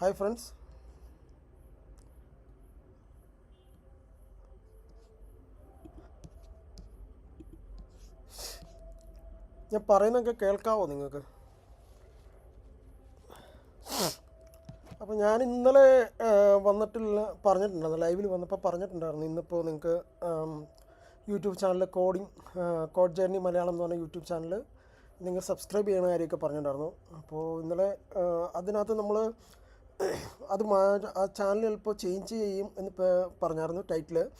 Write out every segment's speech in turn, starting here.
Hi friends ഞാൻ പറയുന്നൊക്കെ കേൾക്കാവോ നിങ്ങൾക്ക്? അപ്പോൾ ഞാൻ ഇന്നലെ വന്നിട്ടില്ല പറഞ്ഞിട്ടുണ്ടായിരുന്നു ലൈവിൽ വന്നപ്പോൾ പറഞ്ഞിട്ടുണ്ടായിരുന്നു. ഇന്നിപ്പോൾ നിങ്ങൾക്ക് YouTube channel coding code journey Malayalam എന്ന് പറഞ്ഞ യൂട്യൂബ് ചാനൽ നിങ്ങൾ സബ്സ്ക്രൈബ് ചെയ്യണ കാര്യമൊക്കെ പറഞ്ഞിട്ടുണ്ടായിരുന്നു. അപ്പോൾ ഇന്നലെ അതിനകത്ത് നമ്മൾ അത് മാ- ആ ചാനൽ ചിലപ്പോൾ ചേഞ്ച് ചെയ്യും എന്ന് പറഞ്ഞായിരുന്നു ടൈറ്റിൽ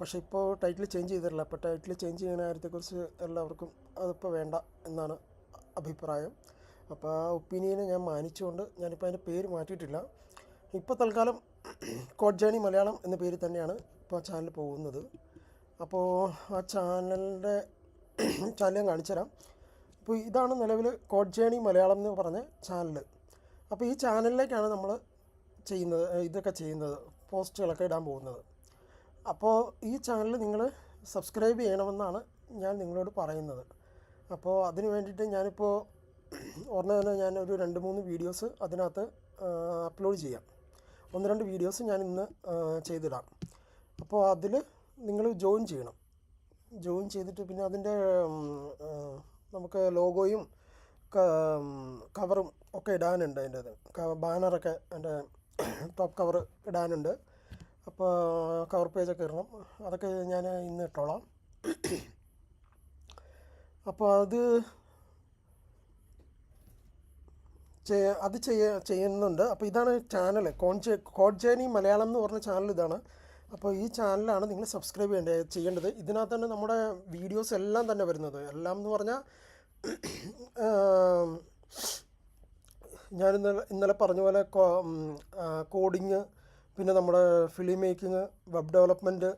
പക്ഷേ ഇപ്പോൾ ടൈറ്റിൽ ചേഞ്ച് ചെയ്തിട്ടില്ല. അപ്പോൾ ടൈറ്റിൽ ചേഞ്ച് ചെയ്യുന്ന കാര്യത്തെക്കുറിച്ച് എല്ലാവർക്കും അതിപ്പോൾ വേണ്ട എന്നാണ് അഭിപ്രായം. അപ്പോൾ ആ ഒപ്പീനിയനെ ഞാൻ മാനിച്ചുകൊണ്ട് ഞാനിപ്പോൾ അതിന്റെ പേര് മാറ്റിയിട്ടില്ല. ഇപ്പോൾ തൽക്കാലം കോഡ് ജേണി മലയാളം എന്ന പേര് തന്നെയാണ് ഇപ്പോൾ ആ ചാനൽ പോകുന്നത്. അപ്പോൾ ആ ചാനലിന്റെ ചാനൽ ഞാൻ കാണിച്ചുതരാം. അപ്പോൾ ഇതാണ് നിലവിൽ കോഡ് ജേണി മലയാളം എന്ന് പറഞ്ഞ ചാനൽ അപ്പോൾ ഈ ചാനലിലേക്കാണ് നമ്മൾ ചെയ്യുന്നത് ഇതൊക്കെ ചെയ്യുന്നത് പോസ്റ്റുകളൊക്കെ ഇടാൻ പോകുന്നത്. അപ്പോൾ ഈ ചാനൽ നിങ്ങൾ സബ്സ്ക്രൈബ് ചെയ്യണമെന്നാണ് ഞാൻ നിങ്ങളോട് പറയുന്നത്. അപ്പോൾ അതിന് വേണ്ടിയിട്ട് ഞാനിപ്പോൾ ഉടനെ തന്നെ ഞാൻ ഒരു രണ്ട് മൂന്ന് വീഡിയോസ് അതിനകത്ത് അപ്ലോഡ് ചെയ്യാം. ഒന്ന് രണ്ട് വീഡിയോസ് ഞാൻ ഇന്ന് ചെയ്തിടാം. അപ്പോൾ അതിൽ നിങ്ങൾ ജോയിൻ ചെയ്യണം. ജോയിൻ ചെയ്തിട്ട് പിന്നെ അതിന്റെ നമുക്ക് ലോഗോയും കവറും ഒക്കെ ഇടാനുണ്ട് അതിന്റെ അത് ബാനറൊക്കെ അതിന്റെ ടോപ്പ് കവർ ഇടാനുണ്ട്. അപ്പോൾ കവർ പേജൊക്കെ ഇടണം. അതൊക്കെ ഞാൻ ഇന്ന് ഇട്ടോളാം. അപ്പോൾ അത് ചെയ്യ- അത് ചെയ്യ ചെയ്യുന്നുണ്ട്. അപ്പോൾ ഇതാണ് ചാനൽ കോൺജെ കോഡ്ജേനി മലയാളം എന്ന് പറഞ്ഞ ചാനൽ ഇതാണ്. അപ്പോൾ ഈ ചാനലാണ് നിങ്ങൾ സബ്സ്ക്രൈബ് ചെയ്യേണ്ടത് ചെയ്യേണ്ടത്. ഇതിനകത്ത് തന്നെ നമ്മുടെ വീഡിയോസ് എല്ലാം തന്നെ വരുന്നത്. എല്ലാം എന്ന് പറഞ്ഞാൽ ഞാൻ ഇന്നലെ ഇന്നലെ പറഞ്ഞ പോലെ കോഡിങ് പിന്നെ നമ്മുടെ ഫിലിം മേക്കിങ് വെബ് ഡെവലപ്മെന്റ്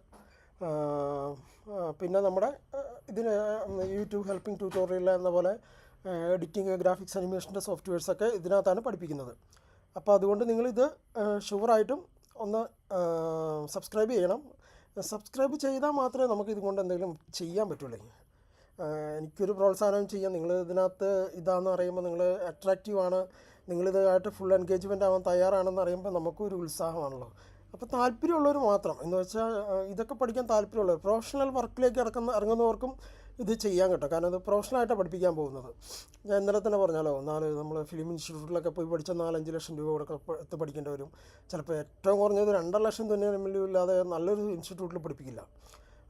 പിന്നെ നമ്മുടെ ഇതിന് യൂട്യൂബ് ഹെൽപ്പിംഗ് ട്യൂട്ടോറിയൽ എന്ന പോലെ എഡിറ്റിംഗ് ഗ്രാഫിക്സ് അനിമേഷന്റെ സോഫ്റ്റ്വെയർസൊക്കെ ഇതിനകത്താണ് പഠിപ്പിക്കുന്നത്. അപ്പോൾ അതുകൊണ്ട് നിങ്ങളിത് ഷുവറായിട്ടും ഒന്ന് സബ്സ്ക്രൈബ് ചെയ്യണം. സബ്സ്ക്രൈബ് ചെയ്താൽ മാത്രമേ നമുക്ക് ഇതുകൊണ്ട് എന്തെങ്കിലും ചെയ്യാൻ പറ്റുള്ളൂ. എനിക്കൊരു പ്രോത്സാഹനം ചെയ്യാം. നിങ്ങൾ ഇതിനകത്ത് ഇതാണെന്ന് അറിയുമ്പോൾ നിങ്ങൾ അട്രാക്റ്റീവ് ആണ്. നിങ്ങളിതായിട്ട് ഫുൾ എൻഗേജ്മെന്റ് ആവാൻ തയ്യാറാണെന്ന് അറിയുമ്പോൾ നമുക്കൊരു ഉത്സാഹമാണല്ലോ. അപ്പോൾ താല്പര്യമുള്ളവർ മാത്രം. എന്ന് വെച്ചാൽ ഇതൊക്കെ പഠിക്കാൻ താല്പര്യമുള്ളവർ പ്രൊഫഷണൽ വർക്കിലേക്ക് ഇറക്കുന്ന ഇറങ്ങുന്നവർക്കും ഇത് ചെയ്യാൻ കേട്ടോ. കാരണം ഇത് പ്രൊഫഷണലായിട്ടാണ് പഠിപ്പിക്കാൻ പോകുന്നത്. ഞാൻ ഇന്നലെ തന്നെ പറഞ്ഞാലോ നാല് നമ്മൾ ഫിലിം ഇൻസ്റ്റിറ്റ്യൂട്ടിലൊക്കെ പോയി പഠിച്ച നാലഞ്ച് ലക്ഷം രൂപ കൂടെ എത്ത് പഠിക്കേണ്ടി വരും. ചിലപ്പോൾ ഏറ്റവും കുറഞ്ഞത് രണ്ടര ലക്ഷം തന്നെ ഇല്ലാതെ നല്ലൊരു ഇൻസ്റ്റിറ്റ്യൂട്ടിൽ പഠിപ്പിക്കില്ല.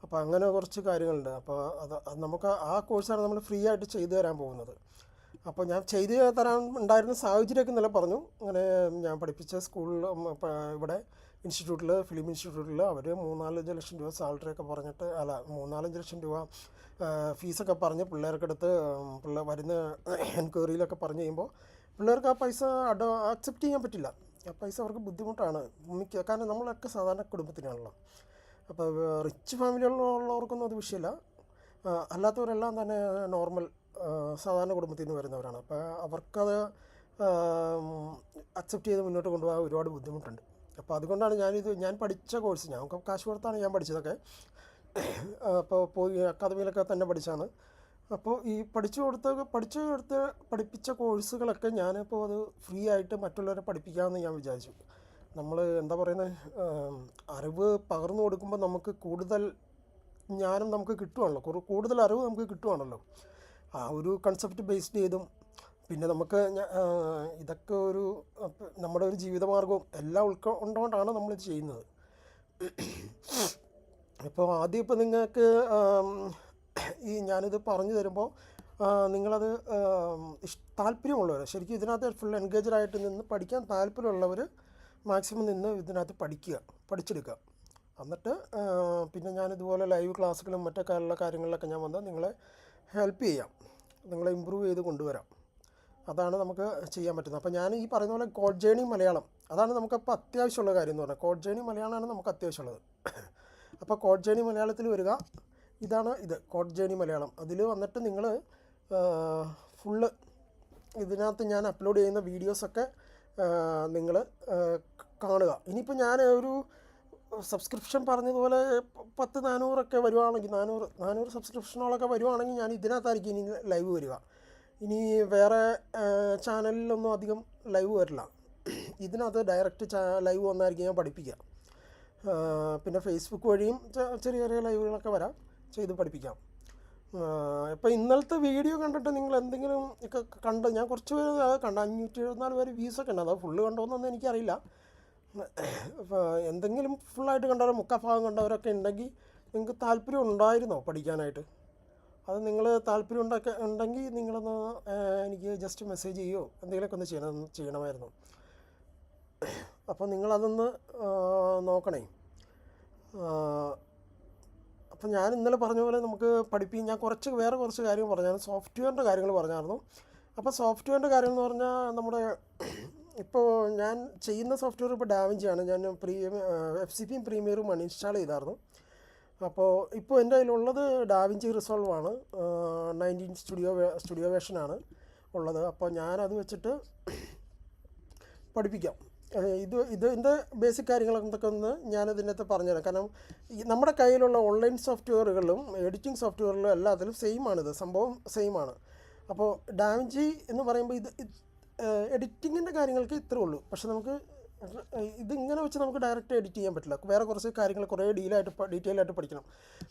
അപ്പോൾ അങ്ങനെ കുറച്ച് കാര്യങ്ങളുണ്ട്. അപ്പോൾ അത് നമുക്ക് ആ കോഴ്സാണ് നമ്മൾ ഫ്രീ ആയിട്ട് ചെയ്തു തരാൻ പോകുന്നത്. അപ്പോൾ ഞാൻ ചെയ്തു തരാൻ ഉണ്ടായിരുന്ന സാഹചര്യമൊക്കെ ഇന്നലെ പറഞ്ഞു. അങ്ങനെ ഞാൻ പഠിപ്പിച്ച സ്കൂളിൽ ഇവിടെ ഇൻസ്റ്റിറ്റ്യൂട്ടിൽ ഫിലിം ഇൻസ്റ്റിറ്റ്യൂട്ടിൽ അവർ മൂന്നാലഞ്ച് ലക്ഷം രൂപ സാലറി ഒക്കെ പറഞ്ഞിട്ട് അല്ല മൂന്നാലഞ്ച് ലക്ഷം രൂപ ഫീസൊക്കെ പറഞ്ഞ് പിള്ളേർക്ക് അടുത്ത് പിള്ളേർ വരുന്ന എൻക്വയറിയിലൊക്കെ പറഞ്ഞു കഴിയുമ്പോൾ പിള്ളേർക്ക് ആ പൈസ അഡോ അക്സെപ്റ്റ് ചെയ്യാൻ പറ്റില്ല. ആ പൈസ അവർക്ക് ബുദ്ധിമുട്ടാണ്. കാരണം നമ്മളൊക്കെ സാധാരണ കുടുംബത്തിനാണല്ലോ. അപ്പോൾ റിച്ച് ഫാമിലികളിലുള്ളവർക്കൊന്നും അത് വിഷയമില്ല അല്ലാത്തവരെല്ലാം തന്നെ നോർമൽ സാധാരണ കുടുംബത്തിൽ നിന്ന് വരുന്നവരാണ്. അപ്പോൾ അവർക്കത് അക്സെപ്റ്റ് ചെയ്ത് മുന്നോട്ട് കൊണ്ടുപോകാൻ ഒരുപാട് ബുദ്ധിമുട്ടുണ്ട്. അപ്പോൾ അതുകൊണ്ടാണ് ഞാനിത് ഞാൻ പഠിച്ച കോഴ്സ് ഞാൻ കാശ് കൊടുത്താണ് ഞാൻ പഠിച്ചതൊക്കെ. അപ്പോൾ പോയി അക്കാദമിയിലൊക്കെ തന്നെ പഠിച്ചാണ് അപ്പോൾ ഈ പഠിച്ചു കൊടുത്ത പഠിച്ചു കൊടുത്ത് പഠിപ്പിച്ച കോഴ്സുകളൊക്കെ ഞാനിപ്പോൾ അത് ഫ്രീ ആയിട്ട് മറ്റുള്ളവരെ പഠിപ്പിക്കാമെന്ന് ഞാൻ വിചാരിച്ചു. നമ്മൾ എന്താ പറയുന്നത് അറിവ് പകർന്നു കൊടുക്കുമ്പോൾ നമുക്ക് കൂടുതൽ ജ്ഞാനം നമുക്ക് കിട്ടുവാണല്ലോ. കുറേ കൂടുതൽ അറിവ് നമുക്ക് കിട്ടുവാണല്ലോ. ആ ഒരു കൺസെപ്റ്റ് ബേസ്ഡ് ചെയ്തും പിന്നെ നമുക്ക് ഇതൊക്കെ ഒരു നമ്മുടെ ഒരു ജീവിതമാർഗവും എല്ലാം ഉൾക്കൊണ്ടുകൊണ്ടാണ് നമ്മൾ ചെയ്യുന്നത്. ഇപ്പോൾ ആദ്യം ഇപ്പോൾ നിങ്ങൾക്ക് ഈ ഞാനിത് പറഞ്ഞു തരുമ്പോൾ നിങ്ങളത് താല്പര്യമുള്ളവർ ശരിക്കും ഇതിനകത്ത് ഫുൾ എൻഗേജഡ് ആയിട്ട് നിന്ന് പഠിക്കാൻ താല്പര്യമുള്ളവർ മാക്സിമം നിന്ന് ഇതിനകത്ത് പഠിക്കുക പഠിച്ചെടുക്കുക. എന്നിട്ട് പിന്നെ ഞാൻ ഇതുപോലെ ലൈവ് ക്ലാസ്സുകളും മറ്റൊക്കെ ഉള്ള കാര്യങ്ങളിലൊക്കെ ഞാൻ വന്ന് നിങ്ങളെ ഹെൽപ്പ് ചെയ്യാം. നിങ്ങളെ ഇമ്പ്രൂവ് ചെയ്ത് കൊണ്ടുവരാം. അതാണ് നമുക്ക് ചെയ്യാൻ പറ്റുന്നത്. അപ്പോൾ ഞാൻ ഈ പറയുന്ന പോലെ കോഡ് ജേണി മലയാളം അതാണ് നമുക്കപ്പോൾ അത്യാവശ്യമുള്ള കാര്യം എന്ന് പറഞ്ഞാൽ കോഡ് ജേണി മലയാളമാണ് നമുക്ക് അത്യാവശ്യമുള്ളത്. അപ്പോൾ കോഡ് ജേണി മലയാളത്തിൽ വരിക ഇതാണ് ഇത് കോഡ് ജേണി മലയാളം. അതിൽ വന്നിട്ട് നിങ്ങൾ ഫുള്ള് ഇതിനകത്ത് ഞാൻ അപ്ലോഡ് ചെയ്യുന്ന വീഡിയോസൊക്കെ നിങ്ങൾ കാണുക. ഇനിയിപ്പോൾ ഞാൻ ഒരു സബ്സ്ക്രിപ്ഷൻ പറഞ്ഞതുപോലെ പത്ത് നാനൂറൊക്കെ വരുവാണെങ്കിൽ നാനൂറ് നാനൂറ് സബ്സ്ക്രിപ്ഷനുകളൊക്കെ വരുവാണെങ്കിൽ ഞാൻ ഇതിനകത്തായിരിക്കും ഇനി ലൈവ് വരിക. ഇനി വേറെ ചാനലിലൊന്നും അധികം ലൈവ് വരില്ല. ഇതിനകത്ത് ഡയറക്റ്റ് ലൈവ് വന്നായിരിക്കും ഞാൻ പഠിപ്പിക്കുക പിന്നെ ഫേസ്ബുക്ക് വഴിയും ചെറിയ ചെറിയ ലൈവുകളൊക്കെ വരാം. ചെയ്ത് പഠിപ്പിക്കാം. ഇപ്പോൾ ഇന്നലത്തെ വീഡിയോ കണ്ടിട്ട് നിങ്ങൾ എന്തെങ്കിലും ഒക്കെ കണ്ട്? ഞാൻ കുറച്ച് പേര് കണ്ട. അഞ്ഞൂറ്റി എഴുപത്തിനാല് പേര് വ്യൂസ് ഒക്കെ ഉണ്ട്. അത് ഫുള്ള് കണ്ടോന്നൊന്നും എനിക്കറിയില്ല. എന്തെങ്കിലും ഫുള്ളായിട്ട് കണ്ടവരോ മുക്കാ ഭാഗം കണ്ടവരൊക്കെ ഉണ്ടെങ്കിൽ നിങ്ങൾക്ക് താല്പര്യം ഉണ്ടായിരുന്നോ പഠിക്കാനായിട്ട്? അത് നിങ്ങൾ താല്പര്യം ഉണ്ടാക്കി ഉണ്ടെങ്കിൽ നിങ്ങളൊന്ന് എനിക്ക് ജസ്റ്റ് മെസ്സേജ് ചെയ്യുമോ എന്തെങ്കിലുമൊക്കെ ഒന്ന് ചെയ്യണം ചെയ്യണമായിരുന്നു. അപ്പോൾ നിങ്ങളതൊന്ന് നോക്കണേ. അപ്പോൾ ഞാൻ ഇന്നലെ പറഞ്ഞ പോലെ നമുക്ക് പഠിപ്പിക്കും ഞാൻ കുറച്ച് വേറെ കുറച്ച് കാര്യങ്ങൾ പറഞ്ഞായിരുന്നു സോഫ്റ്റ്വെയറിന്റെ കാര്യങ്ങൾ പറഞ്ഞായിരുന്നു. അപ്പോൾ സോഫ്റ്റ്വെയറിന്റെ കാര്യം എന്ന് പറഞ്ഞാൽ നമ്മുടെ ഇപ്പോൾ ഞാൻ ചെയ്യുന്ന സോഫ്റ്റ്വെയർ ഇപ്പോൾ ഡാവിഞ്ചിയാണ്. ഞാൻ പ്രീമിയം എഫ് സി പിയും പ്രീമിയറും അൺഇൻസ്റ്റാൾ ചെയ്തായിരുന്നു. അപ്പോൾ ഇപ്പോൾ എന്റെ കയ്യിലുള്ളത് ഡാവിഞ്ചി റിസോൾവ് ആണ് നയന്റീൻ സ്റ്റുഡിയോ സ്റ്റുഡിയോ വേഷനാണ് ഉള്ളത്. അപ്പോൾ ഞാനത് വെച്ചിട്ട് പഠിപ്പിക്കാം. ഇത് ഇതിന്റെ ബേസിക് കാര്യങ്ങൾ എന്തൊക്കെ ഒന്ന് ഞാനതിനകത്ത് പറഞ്ഞുതരാം. കാരണം നമ്മുടെ കയ്യിലുള്ള ഓൺലൈൻ സോഫ്റ്റ്വെയറുകളിലും എഡിറ്റിംഗ് സോഫ്റ്റ്വെയറിലും എല്ലാത്തിലും സെയിം ഇത്. സംഭവം സെയിം ആണ്. അപ്പോൾ ഡാമിജി എന്ന് പറയുമ്പോൾ ഇത് എഡിറ്റിങ്ങിന്റെ കാര്യങ്ങൾക്ക് ഇത്രേ ഉള്ളൂ. പക്ഷെ നമുക്ക് ഇതിങ്ങനെ വെച്ച് നമുക്ക് ഡയറക്റ്റ് എഡിറ്റ് ചെയ്യാൻ പറ്റില്ല. വേറെ കുറച്ച് കാര്യങ്ങൾ കുറേ ഡീലായിട്ട് ഡീറ്റെയിൽ ആയിട്ട് പഠിക്കണം.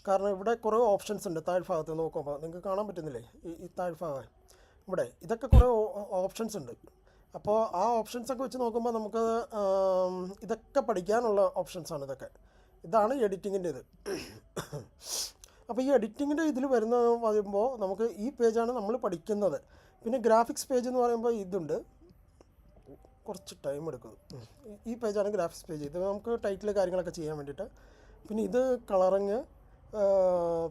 കാരണം ഇവിടെ കുറേ ഓപ്ഷൻസ് ഉണ്ട് താഴ്ഭാഗത്ത് നോക്കുമ്പോൾ നിങ്ങൾക്ക് കാണാൻ പറ്റുന്നില്ലേ? ഈ താഴ്ഭാഗം ഇവിടെ ഇതൊക്കെ കുറേ ഓപ്ഷൻസ് ഉണ്ട്. അപ്പോൾ ആ ഓപ്ഷൻസ് ഒക്കെ വെച്ച് നോക്കുമ്പോൾ നമുക്ക് ഇതൊക്കെ പഠിക്കാനുള്ള ആണ് ഇതൊക്കെ. ഇതാണ് എഡിറ്റിങ്ങിന്റെ ഇത്. അപ്പോൾ ഈ എഡിറ്റിങ്ങിന്റെ ഇതിൽ വരുന്ന പറയുമ്പോൾ നമുക്ക് ഈ പേജാണ് നമ്മൾ പഠിക്കുന്നത്. പിന്നെ ഗ്രാഫിക്സ് പേജ് എന്ന് പറയുമ്പോൾ ഇതുണ്ട്. കുറച്ച് ടൈം എടുക്കും. ഈ പേജാണ് ഗ്രാഫിക്സ് പേജ് ഇത് നമുക്ക് ടൈറ്റിൽ കാര്യങ്ങളൊക്കെ ചെയ്യാൻ വേണ്ടിയിട്ട്. പിന്നെ ഇത് കളറിങ്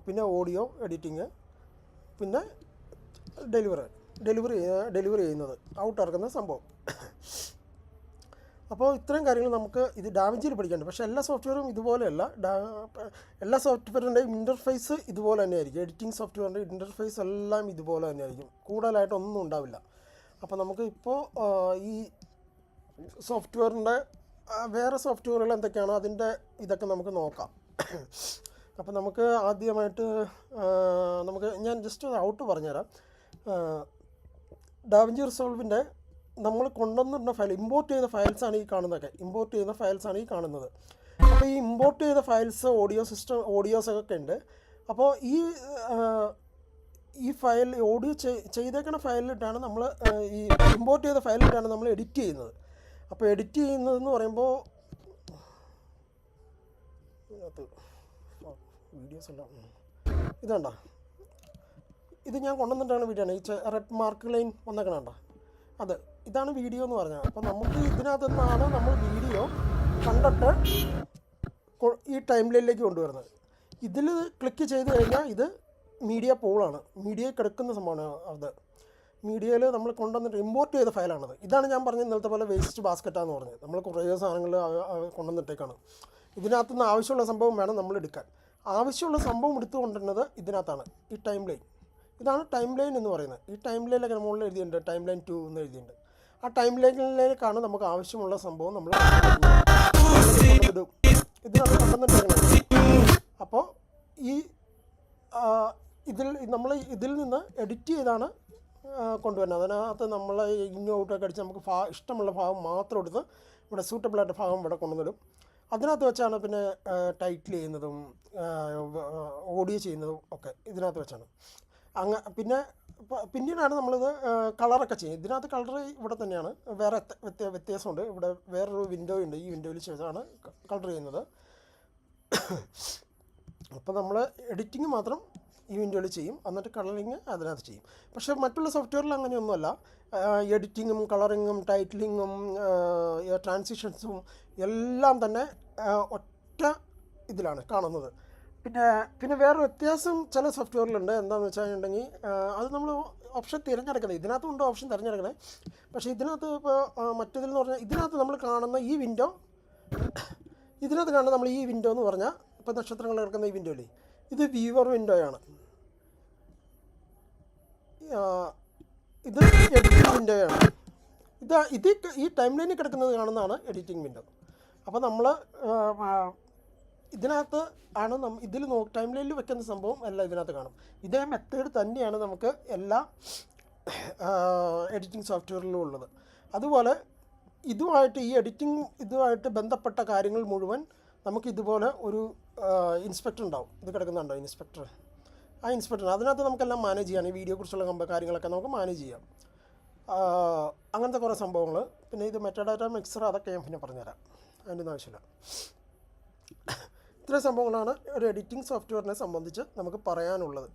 പിന്നെ ഓഡിയോ എഡിറ്റിങ് പിന്നെ ഡെലിവറി ഡെലിവറി ഡെലിവറി ചെയ്യുന്നത്. ഔട്ട് ഇറക്കുന്ന സംഭവം. അപ്പോൾ ഇത്രയും കാര്യങ്ങൾ നമുക്ക് ഇത് ഡാമേജിൽ പഠിക്കാനുണ്ട്. പക്ഷേ എല്ലാ സോഫ്റ്റ്വെയറും ഇതുപോലെയല്ല. എല്ലാ സോഫ്റ്റ്വെയറിന്റെയും ഇന്റർഫേസ് ഇതുപോലെ തന്നെയായിരിക്കും. എഡിറ്റിംഗ് സോഫ്റ്റ്വെയറിന്റെ ഇന്റർഫേസ് എല്ലാം ഇതുപോലെ തന്നെയായിരിക്കും. കൂടുതലായിട്ടൊന്നും ഉണ്ടാവില്ല. അപ്പോൾ നമുക്ക് ഇപ്പോൾ ഈ സോഫ്റ്റ്വെയറിന്റെ വേറെ സോഫ്റ്റ്വെയറുകൾ എന്തൊക്കെയാണോ അതിന്റെ ഇതൊക്കെ നമുക്ക് നോക്കാം. അപ്പോൾ നമുക്ക് ആദ്യമായിട്ട് നമുക്ക് ഞാൻ ജസ്റ്റ് ഔട്ട് പറഞ്ഞുതരാം. ഡാവിഞ്ചി റിസോൾവിന്റെ നമ്മൾ കൊണ്ടുവന്നിരുന്ന ഫയൽ ഇമ്പോർട്ട് ചെയ്ത ഫയൽസാണ് ഈ കാണുന്നതൊക്കെ. ഇമ്പോർട്ട് ചെയ്യുന്ന ഫയൽസാണ് ഈ കാണുന്നത്. അപ്പോൾ ഈ ഇമ്പോർട്ട് ചെയ്ത ഫയൽസ് ഓഡിയോ സിസ്റ്റം ഓഡിയോസ് ഒക്കെ ഉണ്ട്. അപ്പോൾ ഈ ഈ ഫയൽ ഓഡിയോ ചെയ്തേക്കുന്ന ഫയലിലിട്ടാണ് നമ്മൾ ഈ ഇമ്പോർട്ട് ചെയ്ത ഫയലിലിട്ടാണ് നമ്മൾ എഡിറ്റ് ചെയ്യുന്നത്. അപ്പോൾ എഡിറ്റ് ചെയ്യുന്നതെന്ന് പറയുമ്പോൾ വീഡിയോസ് എല്ലാം. ഇതുണ്ടോ. ഇത് ഞാൻ കൊണ്ടുവന്നിട്ടാണ് വീഡിയോ ഈ റെഡ് മാർക്ക് ലൈൻ വന്നേക്കണണ്ട അത് ഇതാണ് വീഡിയോ എന്ന് പറഞ്ഞത്. അപ്പോൾ നമുക്ക് ഇതിനകത്തു നിന്നാണ് നമ്മൾ വീഡിയോ കണ്ടിട്ട് ഈ ടൈം ലൈനിലേക്ക് കൊണ്ടുവരുന്നത്. ഇതിൽ ക്ലിക്ക് ചെയ്ത് കഴിഞ്ഞാൽ ഇത് മീഡിയ പോളാണ് മീഡിയ കിടക്കുന്ന സംഭവമാണ് അത്. മീഡിയയിൽ നമ്മൾ കൊണ്ടുവന്നിട്ട് ഇമ്പോർട്ട് ചെയ്ത ഫയലാണത് ഇതാണ് ഞാൻ പറഞ്ഞത് ഇന്നലത്തെ പോലെ വേസ്റ്റ് ബാസ്ക്കറ്റാന്ന് പറഞ്ഞത്. നമ്മൾ കുറേ സാധനങ്ങൾ കൊണ്ടുവന്നിട്ടേക്കാണ്. ഇതിനകത്തുനിന്ന് ആവശ്യമുള്ള സംഭവം വേണം നമ്മൾ എടുക്കാൻ. ആവശ്യമുള്ള സംഭവം എടുത്തു കൊണ്ടുവരുന്നത് ഇതിനകത്താണ്. ഈ ടൈം ലൈൻ ഇതാണ് ടൈം ലൈൻ എന്ന് പറയുന്നത്. ഈ ടൈം ലൈനിലൊക്കെ മുകളിൽ എഴുതിയിട്ടുണ്ട് ടൈം ലൈൻ ടു എന്ന് എഴുതിയിട്ടുണ്ട്. ആ ടൈം ലൈനിലേക്കാണ് നമുക്ക് ആവശ്യമുള്ള സംഭവം നമ്മൾ ഇത് നമ്മൾ അപ്പോൾ ഈ ഇതിൽ നമ്മൾ ഇതിൽ നിന്ന് എഡിറ്റ് ചെയ്താണ് കൊണ്ടുവരുന്നത്. അതിനകത്ത് നമ്മൾ ഇങ്ങോ ഔട്ടൊക്കെ അടിച്ച് നമുക്ക് ഭാ ഇഷ്ടമുള്ള ഭാഗം മാത്രം എടുത്ത് ഇവിടെ സൂട്ടബിളായിട്ട് ഭാഗം ഇവിടെ കൊണ്ടുവരും അതിനകത്ത് വെച്ചാണ് പിന്നെ ടൈറ്റിൽ ചെയ്യുന്നതും ഓഡിയോ ചെയ്യുന്നതും ഒക്കെ ഇതിനകത്ത് വെച്ചാണ്. അങ്ങ പിന്നെ പിന്നീടാണ് നമ്മളിത് കളറൊക്കെ ചെയ്യുന്നത്. ഇതിനകത്ത് കളർ ഇവിടെ തന്നെയാണ്. വേറെ വ്യത്യ- വ്യത്യ- വ്യത്യാസമുണ്ട്. ഇവിടെ വേറൊരു വിൻഡോ ഉണ്ട്. ഈ വിൻഡോയിൽ ചെയ്താണ് കളർ ചെയ്യുന്നത്. അപ്പോൾ നമ്മൾ എഡിറ്റിംഗ് മാത്രം ഈ വിൻഡോയിൽ ചെയ്യും. എന്നിട്ട് കളറിങ് അതിനകത്ത് ചെയ്യും. പക്ഷേ മറ്റുള്ള സോഫ്റ്റ്വെയറിൽ അങ്ങനെയൊന്നുമല്ല. എഡിറ്റിങ്ങും കളറിങ്ങും ടൈറ്റിലിങ്ങും ട്രാൻസിഷൻസും എല്ലാം തന്നെ ഒറ്റ ഇതിലാണ് കാണുന്നത്. പിന്നെ പിന്നെ വേറെ വ്യത്യാസം ചില സോഫ്റ്റ്വെയറിലുണ്ട് എന്താണെന്ന് വെച്ചിട്ടുണ്ടെങ്കിൽ അത് നമ്മൾ ഓപ്ഷൻ തിരഞ്ഞെടുക്കുന്നത് ഇതിനകത്തുണ്ട് ഓപ്ഷൻ തിരഞ്ഞെടുക്കണേ. പക്ഷേ ഇതിനകത്ത് ഇപ്പോൾ മറ്റേതിൽ എന്ന് പറഞ്ഞാൽ ഇതിനകത്ത് നമ്മൾ കാണുന്ന ഈ വിൻഡോ ഇതിനകത്ത് കാണുന്ന നമ്മൾ ഈ വിൻഡോ എന്ന് പറഞ്ഞാൽ ഇപ്പോൾ നക്ഷത്രങ്ങൾ കിടക്കുന്ന ഈ വിൻഡോ അല്ലേ ഇത് വ്യൂവർ വിൻഡോയാണ് ഇത് എഡിറ്റിംഗ് വിൻഡോയാണ് ഇത് ഇത് ഈ ടൈം ലൈനിൽ കിടക്കുന്നത് കാണുന്നതാണ് എഡിറ്റിംഗ് വിൻഡോ അപ്പോൾ നമ്മൾ ഇതിനകത്ത് ആണ് നമ്മൾ ഇതിൽ നോ ടൈം ലൈനിൽ വെക്കുന്ന സംഭവം എല്ലാം ഇതിനകത്ത് കാണും. ഇതേ മെത്തേഡ് തന്നെയാണ് നമുക്ക് എല്ലാ എഡിറ്റിംഗ് സോഫ്റ്റ്വെയറിലും ഉള്ളത്. അതുപോലെ ഇതുമായിട്ട് ഈ എഡിറ്റിംഗ് ഇതുമായിട്ട് ബന്ധപ്പെട്ട കാര്യങ്ങൾ മുഴുവൻ നമുക്ക് ഇതുപോലെ ഒരു ഇൻസ്പെക്ടർ ഉണ്ടാവും. ഇത് കിടക്കുന്നുണ്ടോ ഇൻസ്പെക്ടർ ആ ഇൻസ്പെക്ടർ അതിനകത്ത് നമുക്കെല്ലാം മാനേജ് ചെയ്യാം. ഈ വീഡിയോ കുറിച്ചുള്ള കമ്പ- കാര്യങ്ങളൊക്കെ നമുക്ക് മാനേജ് ചെയ്യാം. അങ്ങനത്തെ കുറേ സംഭവങ്ങൾ പിന്നെ ഇത് മെറ്റാഡാറ്റ മിക്സർ അതൊക്കെ ഞാൻ പിന്നെ പറഞ്ഞുതരാം. അതിന്റെ ഒന്നും ആവശ്യമില്ല. ഇത്രയും സംഭവങ്ങളാണ് ഒരു എഡിറ്റിംഗ് സോഫ്റ്റ്വെയറിനെ സംബന്ധിച്ച് നമുക്ക് പറയാനുള്ളത്.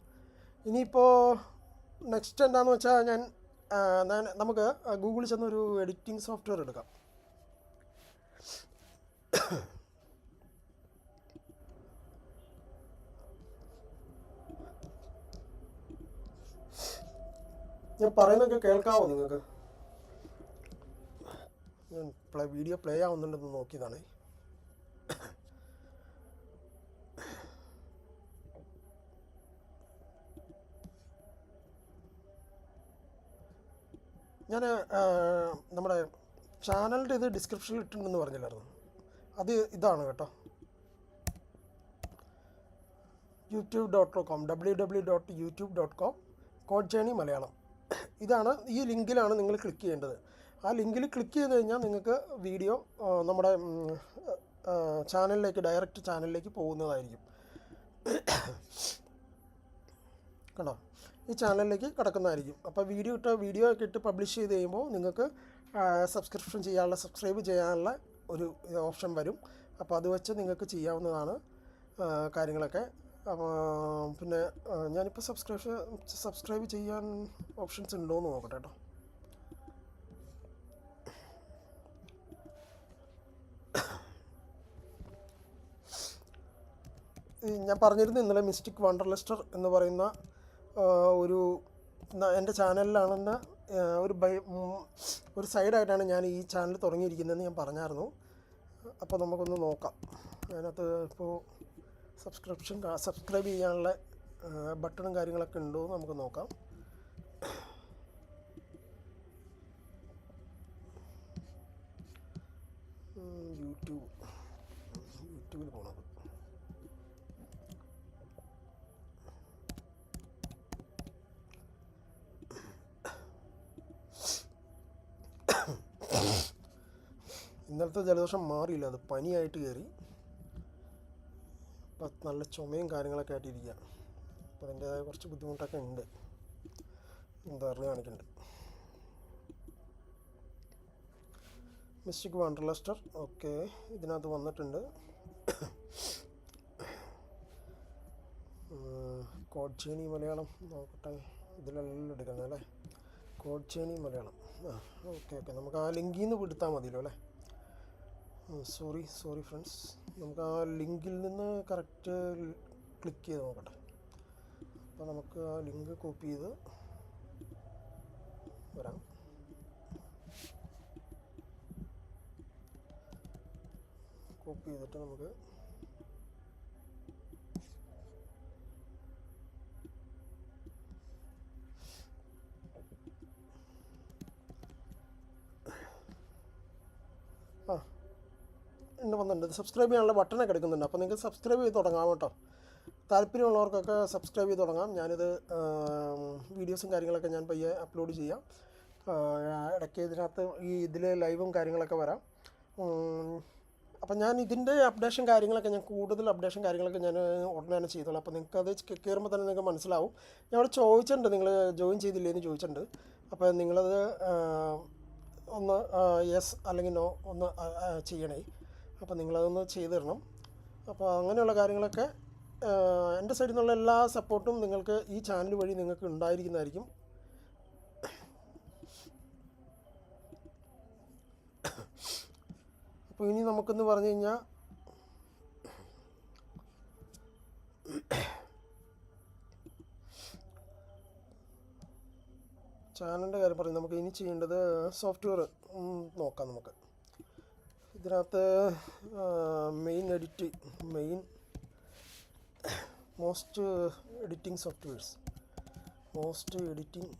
ഇനിയിപ്പോൾ നെക്സ്റ്റ് എന്താണെന്ന് വെച്ചാൽ ഞാൻ ഞാൻ നമുക്ക് ഗൂഗിളിൽ ചെന്നൊരു എഡിറ്റിംഗ് സോഫ്റ്റ്വെയർ എടുക്കാം. ഞാൻ പറയുന്നൊക്കെ കേൾക്കാവോ നിങ്ങൾക്ക്? ഞാൻ വീഡിയോ പ്ലേ ആവുന്നുണ്ടെന്ന് നോക്കിയതാണ്. ഞാൻ നമ്മുടെ ചാനലിന്റെ ഇത് ഡിസ്ക്രിപ്ഷനിൽ ഇട്ടിട്ടുണ്ടെന്ന് പറഞ്ഞില്ലായിരുന്നു. അത് ഇതാണ് കേട്ടോ. YouTube dot com W W dot YouTube dot com code journey Malayalam. ഇതാണ് ഈ ലിങ്കിലാണ് നിങ്ങൾ ക്ലിക്ക് ചെയ്യേണ്ടത്. ആ ലിങ്കിൽ ക്ലിക്ക് ചെയ്ത് കഴിഞ്ഞാൽ നിങ്ങൾക്ക് വീഡിയോ നമ്മുടെ ചാനലിലേക്ക് ഡയറക്റ്റ് ചാനലിലേക്ക് പോകുന്നതായിരിക്കും. കണ്ടോ? ഈ ചാനലിലേക്ക് കിടക്കുന്നതായിരിക്കും. അപ്പോൾ വീഡിയോ ഇട്ട വീഡിയോ ഒക്കെ ഇട്ട് പബ്ലിഷ് ചെയ്ത് കഴിയുമ്പോൾ നിങ്ങൾക്ക് സബ്സ്ക്രിപ്ഷൻ ചെയ്യാനുള്ള സബ്സ്ക്രൈബ് ചെയ്യാനുള്ള ഒരു ഓപ്ഷൻ വരും. അപ്പോൾ അത് വെച്ച് നിങ്ങൾക്ക് ചെയ്യാവുന്നതാണ് കാര്യങ്ങളൊക്കെ. പിന്നെ ഞാനിപ്പോൾ സബ്സ്ക്രിപ്ഷൻ സബ്സ്ക്രൈബ് ചെയ്യാൻ ഓപ്ഷൻസ് ഉണ്ടോ എന്ന് നോക്കട്ടെ കേട്ടോ. ഞാൻ പറഞ്ഞിരുന്നു ഇന്നലെ മിസ്റ്റിക് വണ്ടർലിസ്റ്റർ എന്ന് പറയുന്ന ഒരു എന്റെ ചാനലിലാണെന്ന് ഒരു ബൈ ഒരു സൈഡായിട്ടാണ് ഞാൻ ഈ ചാനൽ തുടങ്ങിയിരിക്കുന്നതെന്ന് ഞാൻ പറഞ്ഞായിരുന്നു. അപ്പോൾ നമുക്കൊന്ന് നോക്കാം. അതിനകത്ത് ഇപ്പോൾ സബ്സ്ക്രിപ്ഷൻ സബ്സ്ക്രൈബ് ചെയ്യാനുള്ള ബട്ടണും കാര്യങ്ങളൊക്കെ ഉണ്ടോ നമുക്ക് നോക്കാം. യൂട്യൂബ്. യൂട്യൂബിൽ പോണത് ഇന്നലത്തെ ജലദോഷം മാറിയില്ല. അത് പനിയായിട്ട് കയറി. അപ്പം നല്ല ചുമയും കാര്യങ്ങളൊക്കെ ആയിട്ടിരിക്കുക അപ്പോൾ അതിന്റേതായ കുറച്ച് ബുദ്ധിമുട്ടൊക്കെ ഉണ്ട്. എന്താ അറിവ് കാണിക്കുന്നുണ്ട് മിസ്റ്റിക് വണ്ടർലസ്റ്റർ. ഓക്കെ. ഇതിനകത്ത് വന്നിട്ടുണ്ട്. കോഡ്ചേണി മലയാളം. നോക്കട്ടെ. ഇതിലെല്ലാം എടുക്കണം അല്ലേ? കോഡ്ചേണി മലയാളം. ആ ഓക്കെ ഓക്കെ. നമുക്ക് ആ ലിങ്കിൽ നിന്ന് വിടുത്താൽ മതിയല്ലോ അല്ലേ? സോറി സോറി ഫ്രണ്ട്സ് നമുക്ക് ആ ലിങ്കിൽ നിന്ന് കറക്റ്റ് ക്ലിക്ക് ചെയ്ത് നോക്കട്ടെ. അപ്പോൾ നമുക്ക് ആ ലിങ്ക് കോപ്പി ചെയ്ത് വരാം. കോപ്പി ചെയ്തിട്ട് നമുക്ക് ആ ഉണ്ട് വന്നിട്ടുണ്ട്. സബ്സ്ക്രൈബ് ചെയ്യാനുള്ള ബട്ടണൊക്കെ എടുക്കുന്നുണ്ട്. അപ്പോൾ നിങ്ങൾക്ക് സബ്സ്ക്രൈബ് ചെയ്ത് തുടങ്ങാം കേട്ടോ. താല്പര്യമുള്ളവർക്കൊക്കെ സബ്സ്ക്രൈബ് ചെയ്ത് തുടങ്ങാം. ഞാനിത് വീഡിയോസും കാര്യങ്ങളൊക്കെ ഞാൻ പയ്യെ അപ്ലോഡ് ചെയ്യാം. ഇടയ്ക്ക് ഇതിനകത്ത് ഈ ഇതിൽ ലൈവും കാര്യങ്ങളൊക്കെ വരാം. അപ്പം ഞാൻ ഇതിന്റെ അപ്ഡേഷൻ കാര്യങ്ങളൊക്കെ ഞാൻ കൂടുതൽ അപ്ഡേഷൻ കാര്യങ്ങളൊക്കെ ഞാൻ ഉടനെ തന്നെ ചെയ്തോളാം. അപ്പോൾ നിങ്ങൾക്ക് അത് കയറുമ്പോൾ തന്നെ നിങ്ങൾക്ക് മനസ്സിലാവും. ഞാൻ അവിടെ ചോദിച്ചിട്ടുണ്ട്. നിങ്ങൾ ജോയിൻ ചെയ്തില്ലേ എന്ന് ചോദിച്ചിട്ടുണ്ട്. അപ്പോൾ നിങ്ങളത് ഒന്ന് യെസ് അല്ലെങ്കിൽ നോ ഒന്ന് ചെയ്യണേ. അപ്പോൾ നിങ്ങളതൊന്ന് ചെയ്തു തരണം അപ്പോൾ അങ്ങനെയുള്ള കാര്യങ്ങളൊക്കെ എന്റെ സൈഡിൽ നിന്നുള്ള എല്ലാ സപ്പോർട്ടും നിങ്ങൾക്ക് ഈ ചാനൽ വഴി നിങ്ങൾക്ക് ഉണ്ടായിരിക്കുന്നതായിരിക്കും. അപ്പോൾ ഇനി നമുക്കെന്ന് പറഞ്ഞു കഴിഞ്ഞാൽ ചാനലിന്റെ കാര്യം പറയും നമുക്ക് ഇനി ചെയ്യേണ്ടത് സോഫ്റ്റ്വെയർ നോക്കാം നമുക്ക്. ഇതിനകത്ത് main edit main most editing softwares most editing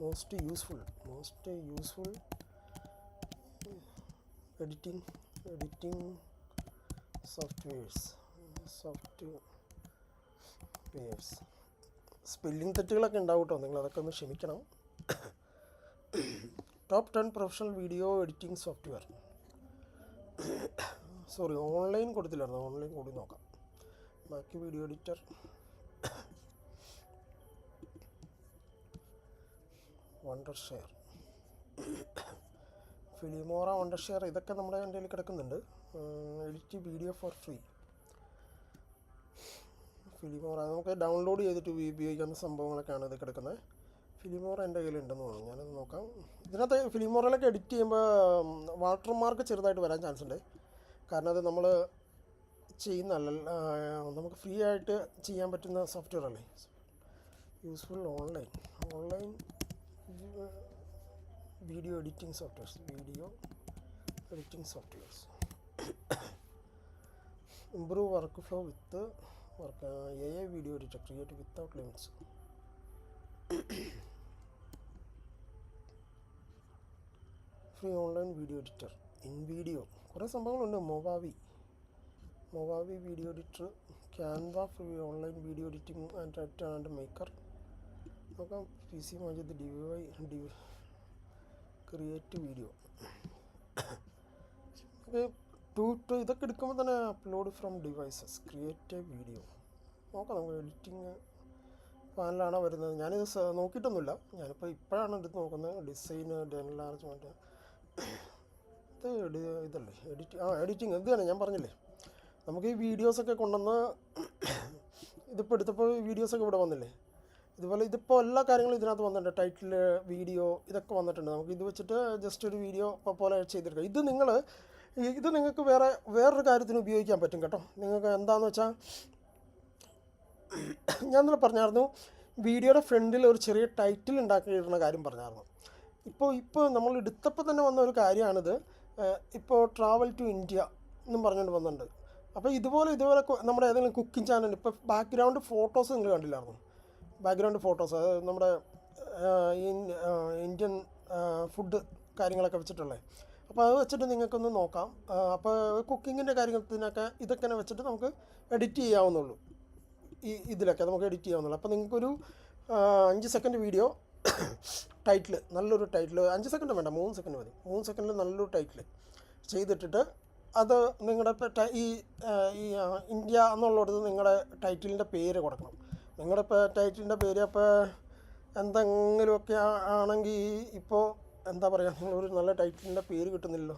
most useful most useful editing editing softwares softwares spelling തെറ്റുകളൊക്കെ ഉണ്ടാവും കേട്ടോ നിങ്ങൾ അതൊക്കെ ഒന്ന് ക്ഷമിക്കണം. Top ten professional video editing software sorry online കൊടുത്തില്ലായിരുന്നു. Online കൂടി നോക്കാം. ബാക്കി video editor Wondershare Filmora Wondershare ഇതൊക്കെ നമ്മുടെ എന്റെ കയ്യിൽ കിടക്കുന്നുണ്ട്. Edit video for free Filmora നമുക്ക് ഡൗൺലോഡ് ചെയ്തിട്ട് ഉപയോഗിക്കുന്ന സംഭവങ്ങളൊക്കെയാണ് ഇത് കിടക്കുന്നത്. ഫിലിമോറ എന്റെ കയ്യിലുണ്ടെന്ന് തോന്നുന്നു. ഞാനത് നോക്കാം. ഇതിനകത്ത് ഫിലിമോറയിലൊക്കെ എഡിറ്റ് ചെയ്യുമ്പോൾ വാട്ടർമാർക്ക് ചെറുതായിട്ട് വരാൻ ചാൻസ് ഉണ്ട്. കാരണം അത് നമ്മൾ ചെയ്യുന്നതല്ല. നമുക്ക് ഫ്രീ ആയിട്ട് ചെയ്യാൻ പറ്റുന്ന സോഫ്റ്റ്വെയർ അല്ലേ? Useful online online video editing softwares video editing softwares improve workflow with work A I video editor create without limits free online video editor in video കുറേ സംഭവങ്ങളുണ്ട്. Movavi Movavi video editor Canva free online video editing and write and maker നോക്കാം. P C magic D Y D create video ഇത് to ഇതൊക്കെ എടുക്കുമ്പോൾ തന്നെ upload from devices create video നോക്കാം. നമുക്ക് editing പാനലാണോ വരുന്നത്? ഞാനിത് നോക്കിയിട്ടൊന്നുമില്ല. ഞാനിപ്പോൾ ഇപ്പോഴാണ് എടുത്ത് നോക്കുന്നത്. ഡിസൈൻ ഡെൻലാർജ്മെന്റ് എഡി ഇതല്ലേ എഡിറ്റ് ആ എഡിറ്റിങ് തന്നെ ഞാൻ പറഞ്ഞില്ലേ. നമുക്ക് ഈ വീഡിയോസൊക്കെ കൊണ്ടുവന്ന് ഇതിപ്പോൾ എടുത്തപ്പോൾ വീഡിയോസൊക്കെ ഇവിടെ വന്നില്ലേ. ഇതുപോലെ ഇതിപ്പോൾ എല്ലാ കാര്യങ്ങളും ഇതിനകത്ത് വന്നിട്ടുണ്ട്. ടൈറ്റിൽ വീഡിയോ ഇതൊക്കെ വന്നിട്ടുണ്ട്. നമുക്ക് ഇത് വെച്ചിട്ട് ജസ്റ്റ് ഒരു വീഡിയോ പോലെ ചെയ്തെടുക്കാം. ഇത് നിങ്ങൾ ഇത് നിങ്ങൾക്ക് വേറെ വേറൊരു കാര്യത്തിന് ഉപയോഗിക്കാൻ പറ്റും കേട്ടോ. നിങ്ങൾക്ക് എന്താണെന്ന് വെച്ചാൽ ഞാൻ ഇന്നലെ പറഞ്ഞായിരുന്നു വീഡിയോയുടെ ഫ്രണ്ടിൽ ഒരു ചെറിയ ടൈറ്റിൽ ഉണ്ടാക്കിയിരുന്ന കാര്യം പറഞ്ഞായിരുന്നു. ഇപ്പോൾ ഇപ്പോൾ നമ്മൾ എടുത്തപ്പോൾ തന്നെ വന്ന ഒരു കാര്യമാണിത്. ഇപ്പോൾ ട്രാവൽ ടു ഇന്ത്യ എന്നും പറഞ്ഞുകൊണ്ട് വന്നിട്ടുണ്ട് അപ്പോൾ ഇതുപോലെ ഇതുപോലെ നമ്മുടെ ഏതെങ്കിലും കുക്കിംഗ് ചാനൽ ഇപ്പോൾ ബാക്ക്ഗ്രൗണ്ട് ഫോട്ടോസ് നിങ്ങൾ കണ്ടില്ലായിരുന്നു? ബാക്ക്ഗ്രൗണ്ട് ഫോട്ടോസ് അതായത് നമ്മുടെ ഇന്ത്യൻ ഫുഡ് കാര്യങ്ങളൊക്കെ വെച്ചിട്ടുള്ളത് അപ്പോൾ അത് വെച്ചിട്ട് നിങ്ങൾക്കൊന്ന് നോക്കാം. അപ്പോൾ കുക്കിങ്ങിന്റെ കാര്യത്തിനൊക്കെ ഇതൊക്കെ വെച്ചിട്ട് നമുക്ക് എഡിറ്റ് ചെയ്യാവുന്നുള്ളൂ. ഈ ഇതിലൊക്കെ നമുക്ക് എഡിറ്റ് ചെയ്യാവുന്നുള്ളൂ. അപ്പോൾ നിങ്ങൾക്കൊരു അഞ്ച് സെക്കൻഡ് വീഡിയോ ടൈറ്റിൽ നല്ലൊരു ടൈറ്റിൽ അഞ്ച് സെക്കൻഡ് വേണ്ട മൂന്ന് സെക്കൻഡ് മതി. മൂന്ന് സെക്കൻഡിൽ നല്ലൊരു ടൈറ്റിൽ ചെയ്തിട്ടിട്ട് അത് നിങ്ങളുടെ ഈ ഈ ഇന്ത്യ എന്നുള്ളിടത്ത് നിങ്ങളുടെ ടൈറ്റിലിന്റെ പേര് കൊടുക്കണം. നിങ്ങളുടെ ഇപ്പോൾ ടൈറ്റിലിന്റെ പേര് അപ്പോൾ എന്തെങ്കിലുമൊക്കെ ആണെങ്കിൽ ഇപ്പോൾ എന്താ പറയുക നിങ്ങളൊരു നല്ല ടൈറ്റിലിന്റെ പേര് കിട്ടുന്നില്ലല്ലോ.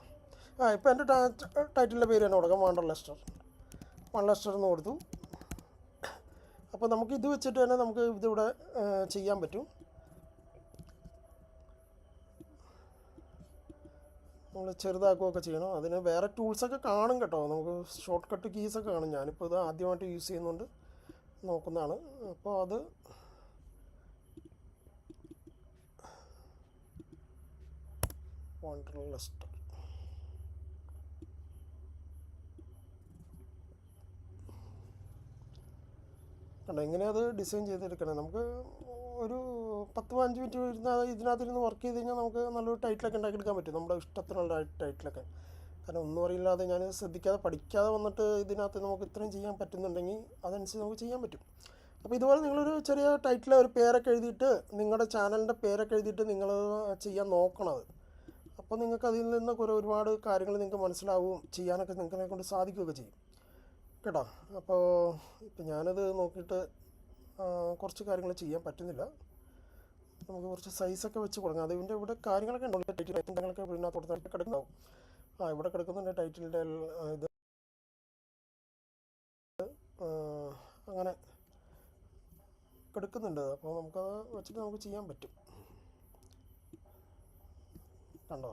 ആ ഇപ്പോൾ എന്റെ ടൈറ്റിലിന്റെ പേര് തന്നെ കൊടുക്കാം വണ്ടർ ലെസ്റ്റർ. വൺ ലെസ്റ്റർ എന്ന് കൊടുത്തു. അപ്പോൾ നമുക്ക് ഇത് വെച്ചിട്ട് തന്നെ നമുക്ക് ഇതിവിടെ ചെയ്യാൻ പറ്റും. നമ്മൾ ചെറുതാക്കുകയൊക്കെ ചെയ്യണം. അതിന് വേറെ ടൂൾസൊക്കെ കാണും കേട്ടോ. നമുക്ക് ഷോർട്ട് കട്ട് കീസൊക്കെ കാണും. ഞാനിപ്പോൾ ഇത് ആദ്യമായിട്ട് യൂസ് ചെയ്യുന്നുണ്ട് നോക്കുന്നതാണ്. അപ്പോൾ അത് വണ്ടർ കണ്ടോ? ഇങ്ങനെ അത് ഡിസൈൻ ചെയ്തെടുക്കണം? നമുക്ക് ഒരു പത്ത് പതിനഞ്ച് മിനിറ്റ് ഇരുന്ന് ഇതിനകത്തിരുന്ന് വർക്ക് ചെയ്ത് കഴിഞ്ഞാൽ നമുക്ക് നല്ലൊരു ടൈറ്റിലൊക്കെ ഉണ്ടാക്കിയെടുക്കാൻ പറ്റും. നമ്മുടെ ഇഷ്ടത്തിനുള്ള ടൈറ്റിലൊക്കെ കാരണം ഒന്നും അറിയില്ലാതെ ഞാൻ ശ്രദ്ധിക്കാതെ പഠിക്കാതെ വന്നിട്ട് ഇതിനകത്ത് നമുക്ക് ഇത്രയും ചെയ്യാൻ പറ്റുന്നുണ്ടെങ്കിൽ അതനുസരിച്ച് നമുക്ക് ചെയ്യാൻ പറ്റും. അപ്പോൾ ഇതുപോലെ നിങ്ങളൊരു ചെറിയ ടൈറ്റിൽ ഒരു പേരൊക്കെ എഴുതിയിട്ട് നിങ്ങളുടെ ചാനലിന്റെ പേരൊക്കെ എഴുതിയിട്ട് നിങ്ങൾ ചെയ്യാൻ നോക്കണത്. അപ്പോൾ നിങ്ങൾക്ക് അതിൽ നിന്ന് കുറേ ഒരുപാട് കാര്യങ്ങൾ നിങ്ങൾക്ക് മനസ്സിലാവും ചെയ്യാനൊക്കെ നിങ്ങളെ കൊണ്ട് സാധിക്കുകയൊക്കെ ചെയ്യും. കേട്ടോ. അപ്പോൾ ഇപ്പം ഞാനത് നോക്കിയിട്ട് കുറച്ച് കാര്യങ്ങൾ ചെയ്യാൻ പറ്റുന്നില്ല. നമുക്ക് കുറച്ച് സൈസൊക്കെ വെച്ച് കൊടുക്കാം. അതിന്റെ ഇവിടെ കാര്യങ്ങളൊക്കെ ഉണ്ടല്ലോ ടൈറ്റിൽ കാര്യങ്ങളൊക്കെ ഇതിനകത്ത് കൊടുത്തിട്ട് കിടക്കുന്നുണ്ടാവും. ആ ഇവിടെ കിടക്കുന്നുണ്ട് ടൈറ്റിലിന്റെ ഇത്. അങ്ങനെ കിടക്കുന്നുണ്ട്. അപ്പോൾ നമുക്കത് വെച്ചിട്ട് നമുക്ക് ചെയ്യാൻ പറ്റും. കണ്ടോ?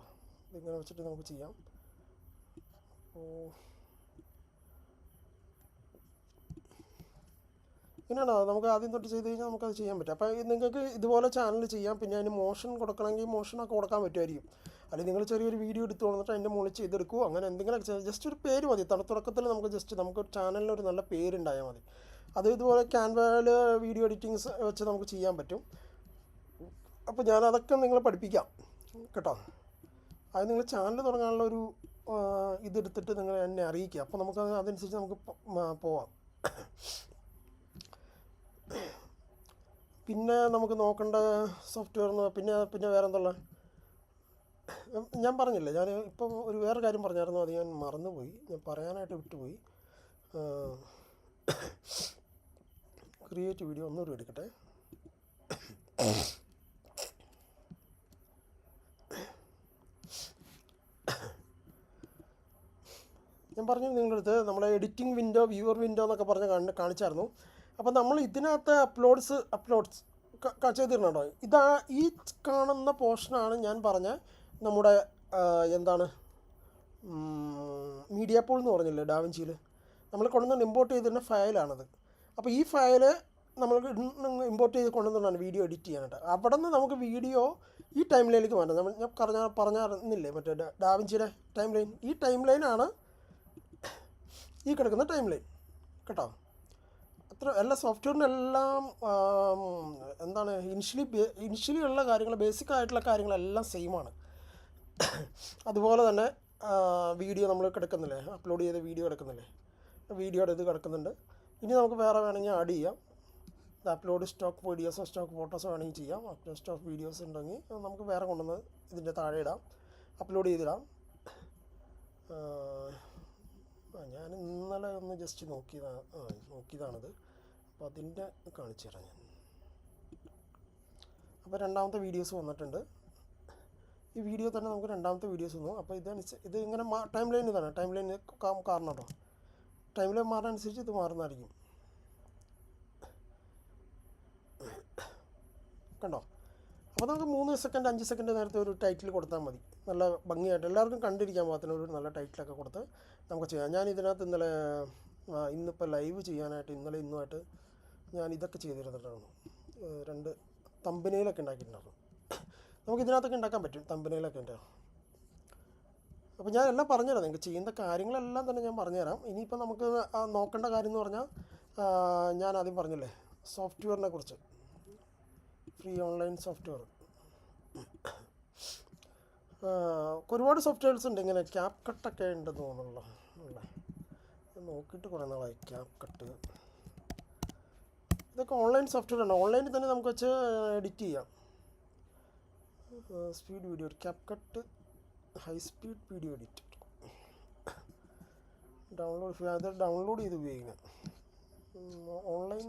ഇതിങ്ങനെ വെച്ചിട്ട് നമുക്ക് ചെയ്യാം. അപ്പോൾ ഇങ്ങനെയാണോ നമുക്ക് ആദ്യം തൊട്ട് ചെയ്ത് കഴിഞ്ഞാൽ നമുക്കത് ചെയ്യാൻ പറ്റും. അപ്പോൾ നിങ്ങൾക്ക് ഇതുപോലെ ചാനൽ ചെയ്യാം പിന്നെ അതിന് മോഷൻ കൊടുക്കണമെങ്കിൽ മോഷനൊക്കെ കൊടുക്കാൻ പറ്റുമായിരിക്കും. അല്ലെങ്കിൽ നിങ്ങൾ ചെറിയൊരു വീഡിയോ എടുത്ത് വന്നിട്ട് അതിന്റെ മുകളിൽ ചെയ്തെടുക്കുമോ അങ്ങനെ എന്തെങ്കിലുമൊക്കെ ചെയ്ത് ജസ്റ്റ് ഒരു പേര് മതി തുടക്കത്തിൽ നമുക്ക് ജസ്റ്റ് നമുക്ക് ചാനലിന് ഒരു നല്ല പേരുണ്ടായാൽ മതി. അത് ഇതുപോലെ ക്യാൻവയിൽ വീഡിയോ എഡിറ്റിങ്സ് വെച്ച് നമുക്ക് ചെയ്യാൻ പറ്റും. അപ്പോൾ ഞാൻ അതൊക്കെ നിങ്ങളെ പഠിപ്പിക്കാം കേട്ടോ. അത് നിങ്ങൾ ചാനൽ തുടങ്ങാനുള്ള ഒരു ഇതെടുത്തിട്ട് നിങ്ങൾ എന്നെ അറിയിക്കുക. അപ്പോൾ നമുക്ക് അത് അതനുസരിച്ച് നമുക്ക് പോവാം. പിന്നെ നമുക്ക് നോക്കേണ്ട സോഫ്റ്റ്വെയർ എന്ന് പിന്നെ പിന്നെ വേറെ എന്തുള്ള ഞാൻ പറഞ്ഞില്ലേ ഞാൻ ഇപ്പം ഒരു വേറെ കാര്യം പറഞ്ഞായിരുന്നു അത് ഞാൻ മറന്നുപോയി ഞാൻ പറയാനായിട്ട് വിട്ടുപോയി. ക്രിയേറ്റ് വീഡിയോ ഒന്നുകൂടി എടുക്കട്ടെ. ഞാൻ പറഞ്ഞു നിങ്ങളുടെ അടുത്ത് നമ്മളെ എഡിറ്റിംഗ് വിൻഡോ വ്യൂവർ വിൻഡോ എന്നൊക്കെ പറഞ്ഞ് കാണിച്ചായിരുന്നു. അപ്പോൾ നമ്മൾ ഇതിനകത്ത് അപ്ലോഡ്സ് അപ്ലോഡ്സ് ചെയ്തിരുന്നുണ്ടോ ഇതാ ഈ കാണുന്ന പോർഷനാണ് ഞാൻ പറഞ്ഞ നമ്മുടെ എന്താണ് മീഡിയ പോൾ എന്ന് പറഞ്ഞില്ലേ ഡാവിഞ്ചിയിൽ നമ്മൾ കൊണ്ടുവന്ന് ഇമ്പോർട്ട് ചെയ്തിരുന്ന ഫയലാണത്. അപ്പോൾ ഈ ഫയൽ നമ്മൾ ഇമ്പോർട്ട് ചെയ്ത് കൊണ്ടുവന്നാണ് വീഡിയോ എഡിറ്റ് ചെയ്യാനായിട്ട്. അവിടെ നിന്ന് നമുക്ക് വീഡിയോ ഈ ടൈം ലൈനിലേക്ക് മാറ്റാം. നമ്മൾ ഞാൻ പറഞ്ഞ പറഞ്ഞില്ലേ മറ്റേ ഡാവിഞ്ചിയുടെ ടൈം ലൈൻ ഈ ടൈം ലൈനാണ് ഈ കിടക്കുന്ന ടൈം ലൈൻ കേട്ടോ? അത്ര എല്ലാ സോഫ്റ്റ്വെയറിനെല്ലാം എന്താണ് ഇനിഷ്യലി ഇനിഷ്യലി ഉള്ള കാര്യങ്ങൾ ബേസിക് ആയിട്ടുള്ള കാര്യങ്ങളെല്ലാം സെയിമാണ് അതുപോലെ തന്നെ വീഡിയോ നമ്മൾ കിടക്കുന്നില്ലേ? അപ്ലോഡ് ചെയ്ത വീഡിയോ കിടക്കുന്നില്ലേ? വീഡിയോയുടെ ഇത് കിടക്കുന്നുണ്ട്. ഇനി നമുക്ക് വേറെ വേണമെങ്കിൽ ആഡ് ചെയ്യാം. അപ്ലോഡ് സ്റ്റോക്ക് വീഡിയോസോ സ്റ്റോക്ക് ഫോട്ടോസോ വേണമെങ്കിൽ ചെയ്യാം. അപ്ലോഡ് സ്റ്റോക്ക് വീഡിയോസ് ഉണ്ടെങ്കിൽ നമുക്ക് വേറെ കൊണ്ടുവന്ന് ഇതിന്റെ താഴെ ഇടാം. അപ്ലോഡ് ചെയ്തിടാം. ഞാൻ ഇന്നലെ ഒന്ന് ജസ്റ്റ് നോക്കിയതാണ് നോക്കിയതാണത്. അപ്പോൾ അതിന്റെ കാണിച്ചു തരാം ഞാൻ. അപ്പോൾ രണ്ടാമത്തെ വീഡിയോസ് വന്നിട്ടുണ്ട്. ഈ വീഡിയോ തന്നെ നമുക്ക് രണ്ടാമത്തെ വീഡിയോസ് വന്നു. അപ്പോൾ ഇതനുസരിച്ച് ഇത് ഇങ്ങനെ ടൈം ലൈൻ ഇതാണ്. ടൈം ലൈൻ കാരണം കേട്ടോ. ടൈം ലൈൻ മാറുന്നതനുസരിച്ച് ഇത് മാറുന്നതായിരിക്കും. കണ്ടോ? അപ്പോൾ നമുക്ക് മൂന്ന് സെക്കൻഡ് അഞ്ച് സെക്കൻഡ് നേരത്തെ ഒരു ടൈറ്റിൽ കൊടുത്താൽ മതി. നല്ല ഭംഗിയായിട്ട്. എല്ലാവർക്കും കണ്ടിരിക്കാൻ പാകത്തിന് ഒരു നല്ല ടൈറ്റിലൊക്കെ കൊടുത്ത് നമുക്ക് ചെയ്യാം. ഞാൻ ഇതിനകത്ത് ഇന്നലെ ഇന്നിപ്പോൾ ലൈവ് ചെയ്യാനായിട്ട് ഇന്നലെ ഇന്നുമായിട്ട് ഞാൻ ഇതൊക്കെ ചെയ്തിരുന്നിട്ടായിരുന്നു രണ്ട് തമ്പനയിലൊക്കെ ഉണ്ടാക്കിയിട്ടുണ്ടായിരുന്നു. നമുക്ക് ഇതിനകത്തൊക്കെ ഉണ്ടാക്കാൻ പറ്റും തമ്പനയിലൊക്കെ ഉണ്ട്. അപ്പോൾ ഞാൻ എല്ലാം പറഞ്ഞുതരാം നിങ്ങൾക്ക് ചെയ്യുന്ന കാര്യങ്ങളെല്ലാം തന്നെ ഞാൻ പറഞ്ഞുതരാം. ഇനിയിപ്പോൾ നമുക്ക് നോക്കേണ്ട കാര്യം എന്ന് പറഞ്ഞാൽ ഞാൻ ആദ്യം പറഞ്ഞില്ലേ സോഫ്റ്റ്വെയറിനെ കുറിച്ച്. Free online software. ഒരുപാട് സോഫ്റ്റ്വെയർസ് ഉണ്ട് ഇങ്ങനെ ക്യാപ് കട്ടൊക്കെ ഉണ്ടെന്ന് തോന്നുന്നുള്ളൂ. അല്ലേ നോക്കിയിട്ട് കുറേ നാളായി ക്യാപ് കട്ട് ഇതൊക്കെ ഓൺലൈൻ സോഫ്റ്റ്വെയർ ആണ്. ഓൺലൈനിൽ തന്നെ നമുക്ക് വെച്ച് എഡിറ്റ് ചെയ്യാം. Speed video cap cut high speed video edit download അത് ഡൗൺലോഡ് ചെയ്ത് ഉപയോഗിക്കാം online